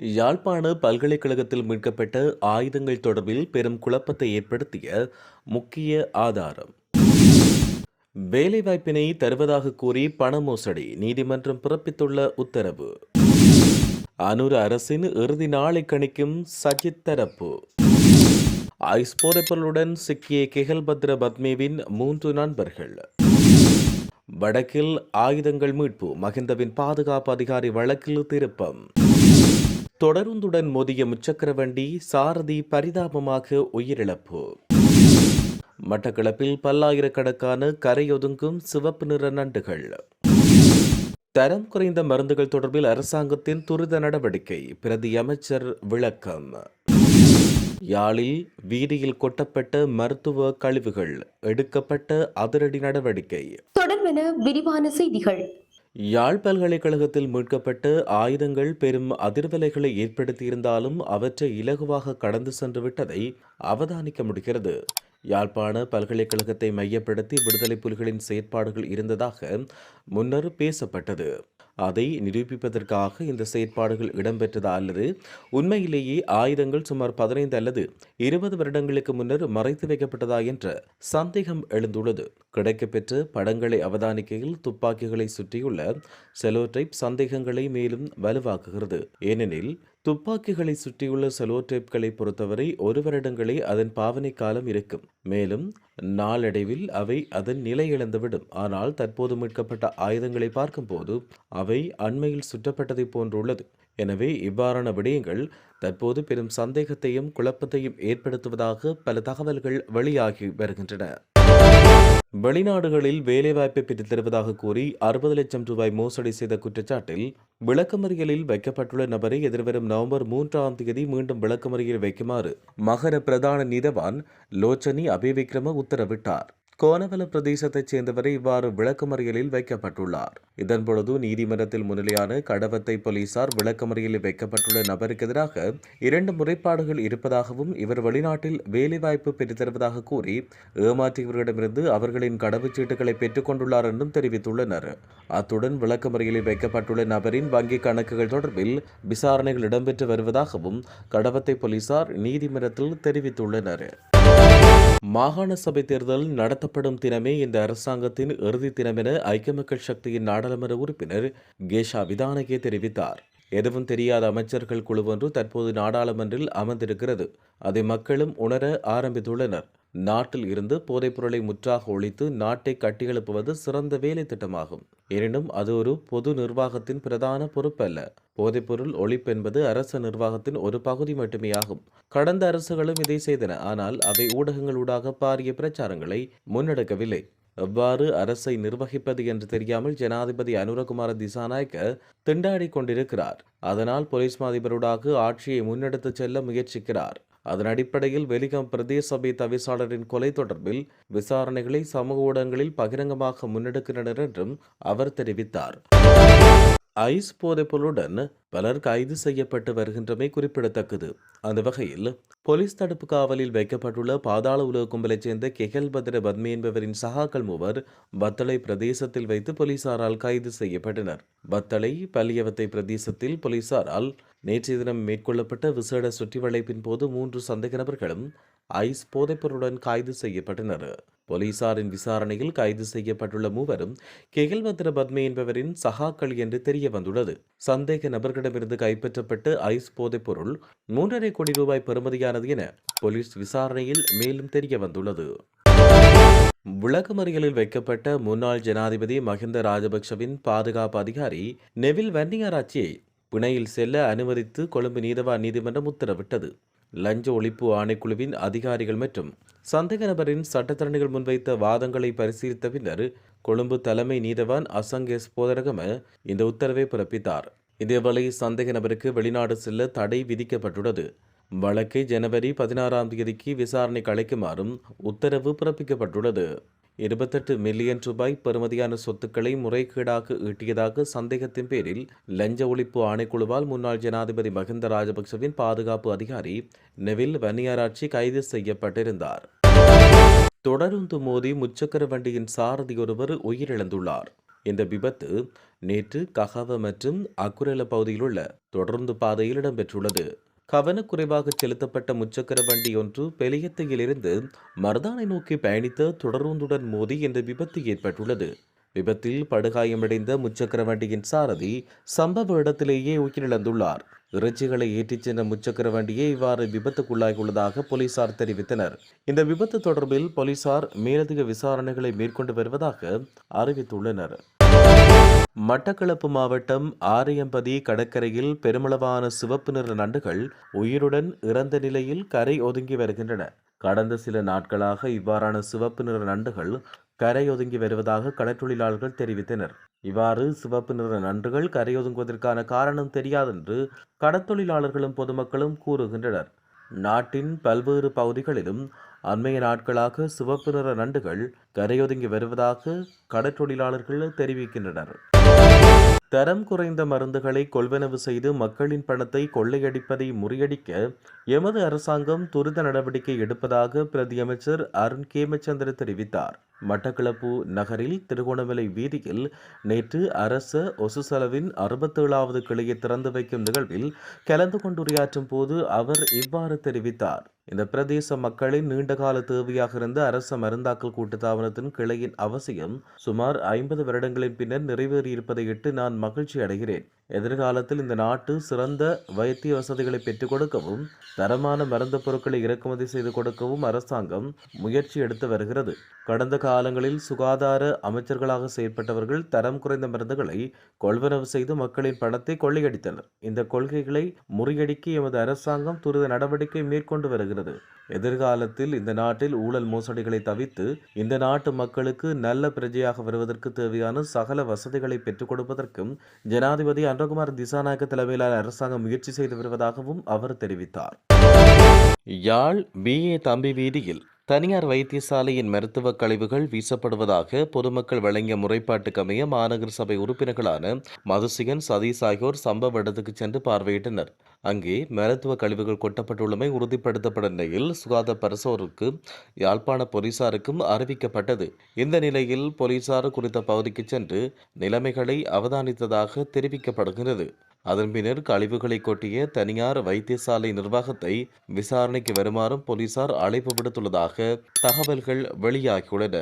யாழ்ப்பாண பல்கலைக்கழகத்தில் மீட்கப்பட்ட ஆயுதங்கள் தொடர்பில் பெரும் குழப்பத்தை ஏற்படுத்திய முக்கிய ஆதாரம். வேலைவாய்ப்பினை தருவதாக கூறி பண மோசடி நீதிமன்றம் பிறப்பித்துள்ள உத்தரவு. அனுர அரசின் இறுதி நாளை கணிக்கும் சஜித் தரப்பு. ஐஸ் போதைப்பொருளுடன் சிக்கிய கெகல்பத்ர பத்மேவின் மூன்று நண்பர்கள். வடக்கில் ஆயுதங்கள் மீட்பு மகிந்தவின் பாதுகாப்பு அதிகாரி வழக்கில் திருப்பம். தொடருந்துடன் மோதிய முச்சக்கர வண்டி சாரதி பரிதாபமாக உயிரிழப்பு. மட்டக்களப்பில் பல்லாயிரக்கணக்கான கரையொதுங்கும் சிவப்பு நிற நண்டுகள். தரம் குறைந்த மருந்துகள் தொடர்பில் அரசாங்கத்தின் துரித நடவடிக்கை பிரதி அமைச்சர் விளக்கம். யாழில் வீதியில் கொட்டப்பட்ட மருத்துவ கழிவுகள் எடுக்கப்பட்ட அதிரடி நடவடிக்கை. தொடர்பென விரிவான செய்திகள். யாழ் பல்கலைக்கழகத்தில் மீட்கப்பட்ட ஆயுதங்கள் பெரும் அதிர்வலைகளை ஏற்படுத்தியிருந்தாலும் அவற்றை இலகுவாக கடந்து சென்று விட்டதை அவதானிக்க முடிகிறது. யாழ்ப்பாண பல்கலைக்கழகத்தை மையப்படுத்தி விடுதலை புலிகளின் செயற்பாடுகள் இருந்ததாக முன்னர் பேசப்பட்டது. அதை நிரூபிப்பதற்காக இந்த செயற்பாடுகள் இடம்பெற்றதா அல்லது உண்மையிலேயே ஆயுதங்கள் சுமார் பதினைந்து அல்லது இருபது வருடங்களுக்கு முன்னர் மறைத்து வைக்கப்பட்டதா என்ற சந்தேகம் எழுந்துள்ளது. கிடைக்கப்பெற்ற படங்களை அவதானிக்கையில் துப்பாக்கிகளை சுற்றியுள்ள செலோடைப் சந்தேகங்களை மேலும் வலுவாக்குகிறது. ஏனெனில் துப்பாக்கிகளை சுற்றியுள்ள செலோடேப்களை பொறுத்தவரை ஒரு வருடங்களே அதன் பாவனை காலம் இருக்கும். மேலும் நாளடைவில் அவை அதன் நிலை இழந்துவிடும். ஆனால் தற்போது மீட்கப்பட்ட ஆயுதங்களை பார்க்கும்போது அவை அண்மையில் சுற்றப்பட்டதை போன்றுள்ளது. எனவே இவ்வாறான விடயங்கள் தற்போது பெரும் சந்தேகத்தையும் குழப்பத்தையும் ஏற்படுத்துவதாக பல தகவல்கள் வெளியாகி வருகின்றன. வெளிநாடுகளில் வேலைவாய்ப்பை பெற்றுத் கூறி அறுபது லட்சம் ரூபாய் மோசடி செய்த குற்றச்சாட்டில் விளக்கமறியலில் வைக்கப்பட்டுள்ள நபரை எதிர்வரும் நவம்பர் மூன்றாம் தேதி மீண்டும் விளக்கமறியலில் வைக்குமாறு மகர பிரதான நீதவான் லோச்சனி அபிவிக்ரம உத்தரவிட்டார். கோனவல பிரதேசத்தைச் சேர்ந்தவரை இவ்வாறு விளக்கமறியலில் வைக்கப்பட்டுள்ளார். இதன்பொழுது நீதிமன்றத்தில் முன்னிலையான கடவத்தை போலீசார் விளக்கமறியலில் வைக்கப்பட்டுள்ள நபருக்கு எதிராக இரண்டு முறைப்பாடுகள் இருப்பதாகவும் இவர் வெளிநாட்டில் வேலைவாய்ப்பு பெற்றுத்தருவதாக கூறி ஏமாற்றியவர்களிடமிருந்து அவர்களின் கடவுச்சீட்டுகளை பெற்றுக் கொண்டுள்ளார் என்றும் தெரிவித்துள்ளனர். அத்துடன் விளக்கமறியலில் வைக்கப்பட்டுள்ள நபரின் வங்கிக் கணக்குகள் தொடர்பில் விசாரணைகள் இடம்பெற்று வருவதாகவும் கடவத்தை போலீசார் நீதிமன்றத்தில் தெரிவித்துள்ளனர். மாகாண சபை தேர்தல் நடத்தப்படும் தினமே இந்த அரசாங்கத்தின் இறுதி தினமென ஐக்கிய மக்கள் சக்தியின் நாடாளுமன்ற உறுப்பினர் கேஷா விதானகே தெரிவித்தார். எதுவும் தெரியாத அமைச்சர்கள் குழு ஒன்று தற்போது நாடாளுமன்றில் அமர்ந்திருக்கிறது. அதை மக்களும் உணர ஆரம்பித்துள்ளனர். நாட்டில் இருந்து போதைப்பொருளை முற்றாக ஒழித்து நாட்டை கட்டியெழுப்புவது சிறந்த வேலை திட்டமாகும். எனினும் அது ஒரு பொது நிர்வாகத்தின் பிரதான பொறுப்பல்ல. போதைப்பொருள் ஒழிப்பு என்பது அரச நிர்வாகத்தின் ஒரு பகுதி மட்டுமே ஆகும் கடந்த அரசுகளும் இதை செய்தன. ஆனால் அவை ஊடகங்களூடாக பாரிய பிரச்சாரங்களை முன்னெடுக்கவில்லை. எவ்வாறு அரசை நிர்வகிப்பது என்று தெரியாமல் ஜனாதிபதி அனுரகுமார திசாநாயக்க திண்டாடிக் கொண்டிருக்கிறார். அதனால் போலீஸ் மாதிபருடாக ஆட்சியை முன்னெடுத்துச் செல்ல முயற்சிக்கிறார். அதன் அடிப்படையில் வெலிகம் பிரதேச சபை தவிசாளரின் கொலை தொடர்பில் விசாரணைகளை சமூக ஊடகங்களில் பகிரங்கமாக முன்னெடுக்கின்றனர் என்றும் அவர் தெரிவித்தார். ஐஸ் போதைப்பொருளுடன் பலர் கைது செய்யப்பட்டு வருகின்றமை குறிப்பிடத்தக்கது. அந்த வகையில் போலீஸ் தடுப்பு காவலில் வைக்கப்பட்டுள்ள பாதாள உலக கும்பலைச் சேர்ந்த கெகல் பத்ர பத்மி என்பவரின் சகாக்கள் மூவர் பத்தளை பிரதேசத்தில் வைத்து போலீசாரால் கைது செய்யப்பட்டனர். பத்தளை பல்லியவத்தை பிரதேசத்தில் போலீசாரால் நேற்றைய தினம் மேற்கொள்ளப்பட்ட விசேட சுற்றிவளைப்பின் போது மூன்று சந்தேக நபர்களும் ஐஸ் போதைப்பொருளுடன் கைது செய்யப்பட்டனர். போலீசாரின் விசாரணையில் கைது செய்யப்பட்டுள்ள மூவரும் கெகில்பத்ர பத்மே என்பவரின் சகாக்கள் என்று தெரிய வந்துள்ளது சந்தேக நபர்களிடமிருந்து கைப்பற்றப்பட்டு ஐஸ் போதைப்பொருள் மூன்றரை கோடி ரூபாய் பெறுமதியானது என போலீஸ் விசாரணையில் மேலும் தெரிய வந்துள்ளது விளக்கமறியலில் வைக்கப்பட்ட முன்னாள் ஜனாதிபதி மஹிந்த ராஜபக்ஷவின் பாதுகாப்பு அதிகாரி நெவில் வன்னியாராச்சியை பிணையில் செல்ல அனுமதித்து கொழும்பு நீதவான் நீதிமன்றம் உத்தரவிட்டது. லஞ்ச ஒழிப்பு ஆணைக்குழுவின் அதிகாரிகள் மற்றும் சந்தேக நபரின் சட்டத்தரணிகள் முன்வைத்த வாதங்களை பரிசீலித்த பின்னர் கொழும்பு தலைமை நீதவான் அசங்கேஸ் போதரகம இந்த உத்தரவை பிறப்பித்தார். இதேவேளை சந்தேக நபருக்கு வெளிநாடு செல்ல தடை விதிக்கப்பட்டுள்ளது. வழக்கை ஜனவரி பதினாறாம் தேதிக்கு விசாரணைக்கு அழைக்குமாறும் உத்தரவு பிறப்பிக்கப்பட்டுள்ளது. இருபத்தெட்டு மில்லியன் ரூபாய் பெறுமதியான சொத்துக்களை முறைகேடாக ஈட்டியதாக சந்தேகத்தின் பேரில் லஞ்ச ஒழிப்பு ஆணைக்குழுவால் முன்னாள் ஜனாதிபதி மஹிந்த ராஜபக்சவின் பாதுகாப்பு அதிகாரி நெவில் வன்னியாராட்சி கைது செய்யப்பட்டிருந்தார். தொடருந்து மோதி முச்சக்கர வண்டியின் சாரதி ஒருவர் உயிரிழந்துள்ளார். இந்த விபத்து நேற்று ககாவ மற்றும் அக்குரல பகுதியில் உள்ள தொடர்ந்து பாதையில் இடம்பெற்றுள்ளது. கவனக்குறைவாக செலுத்தப்பட்ட முச்சக்கர வண்டி ஒன்று பெலியத்தையிலிருந்து மருதானை நோக்கி பயணித்த தொடர்ந்துடன் மோதி இந்த விபத்து ஏற்பட்டுள்ளது. விபத்தில் படுகாயமடைந்த முச்சக்கர வண்டியின் சாரதி சம்பவ இடத்திலேயே உயிரிழந்துள்ளார். இறைச்சிகளை ஏற்றிச் சென்ற முச்சக்கர வண்டியே இவ்வாறு விபத்துக்குள்ளாகியுள்ளதாக போலீசார் தெரிவித்தனர். இந்த விபத்து தொடர்பில் போலீசார் மேலதிக விசாரணைகளை மேற்கொண்டு வருவதாக அறிவித்துள்ளனர். மட்டக்களப்பு மாவட்டம் ஆரியம்பதி கடற்கரையில் பெருமளவான சிவப்பு நிற நண்டுகள் உயிருடன் இறந்த நிலையில் கரை ஒதுங்கி வருகின்றன. கடந்த சில நாட்களாக இவ்வாறான சிவப்பு நிற நண்டுகள் கரை ஒதுங்கி வருவதாக கடற்றொழிலாளர்கள் தெரிவித்தனர். இவ்வாறு சிவப்பு நிற நண்டுகள் கரையொதுங்குவதற்கான காரணம் தெரியாதென்று கடற்தொழிலாளர்களும் பொதுமக்களும் கூறுகின்றனர். நாட்டின் பல்வேறு பகுதிகளிலும் அண்மைய நாட்களாக சிவப்பு நிற நண்டுகள் கரையொதுங்கி வருவதாக கடற்றொழிலாளர்கள் தெரிவிக்கின்றனர். தரம் குறைந்த மருந்துகளை கொள்வனவு செய்து மக்களின் பணத்தை கொள்ளையடிப்பதை முறியடிக்க எமது அரசாங்கம் துரித நடவடிக்கை எடுப்பதாக பிரதியமைச்சர் அருண் கேமச்சந்திர தெரிவித்தார். மட்டக்களப்பு நகரில் திருகோணமலை வீதியில் நேற்று அரச ஒசுசலவின் அறுபத்தேழாவது கிளையை திறந்து வைக்கும் நிகழ்வில் கலந்து கொண்டுரையாற்றும் போது அவர் இவ்வாறு தெரிவித்தார். இந்த பிரதேச மக்களின் நீண்டகால தேவையாக இருந்த அரச மருந்தாக்கல் கூட்டுத்தாபனத்தின் கிளையின் அவசியம் சுமார் ஐம்பது வருடங்களின் பின்னர் நிறைவேறியிருப்பதையிட்டு நான் மகிழ்ச்சி அடைகிறேன் எதிர்காலத்தில் இந்த நாட்டு சிறந்த வைத்திய வசதிகளை பெற்றுக் கொடுக்கவும் தரமான மருந்து பொருட்களை இறக்குமதி செய்து கொடுக்கவும் அரசாங்கம் முயற்சி எடுத்து வருகிறது. கடந்த காலங்களில் சுகாதார அமைச்சர்களாக செயற்பட்டவர்கள் தரம் குறைந்த மருந்துகளை கொள்வனவு செய்து மக்களின் பணத்தை கொள்ளையடித்தனர். இந்த கொள்கைகளை முறியடிக்க எமது அரசாங்கம் துரித நடவடிக்கை மேற்கொண்டு வருகிறது. எதிர்காலத்தில் இந்த நாட்டில் ஊழல் மோசடிகளை தவித்து இந்த நாட்டு மக்களுக்கு நல்ல பிரஜையாக வருவதற்கு தேவையான சகல வசதிகளை பெற்றுக் கொடுப்பதற்கும் ஜனாதிபதி சந்திரகுமார் திசாநாயக்க தலைமையிலான அரசாங்கம் முயற்சி செய்து வருவதாகவும் அவர் தெரிவித்தார். யாழ் பிஏ தம்பி வீதியில் தனியார் வைத்தியசாலையின் மருத்துவ கழிவுகள் வீசப்படுவதாக பொதுமக்கள் வழங்கிய முறைப்பாட்டுக்கமைய மாநகர சபை உறுப்பினர்களான மதுசிகன் சதீஷ் ஆகியோர் சம்பவ இடத்துக்கு சென்று பார்வையிட்டனர். அங்கே மருத்துவ கழிவுகள் கொட்டப்பட்டுள்ளமை உறுதிப்படுத்தப்பட்ட நிலையில் சுகாதார பரிசோருக்கு யாழ்ப்பாண போலீசாருக்கும் அறிவிக்கப்பட்டது. இந்த நிலையில் போலீசார் குறித்த பகுதிக்கு சென்று நிலைமைகளை அவதானித்ததாக தெரிவிக்கப்படுகிறது. அதன் பின்னர் கழிவுகளை கொட்டிய தனியார் வைத்தியசாலை நிர்வாகத்தை விசாரணைக்கு வருமாறும் போலீசார் அழைப்பு விடுத்துள்ளதாக தகவல்கள் வெளியாகியுள்ளன.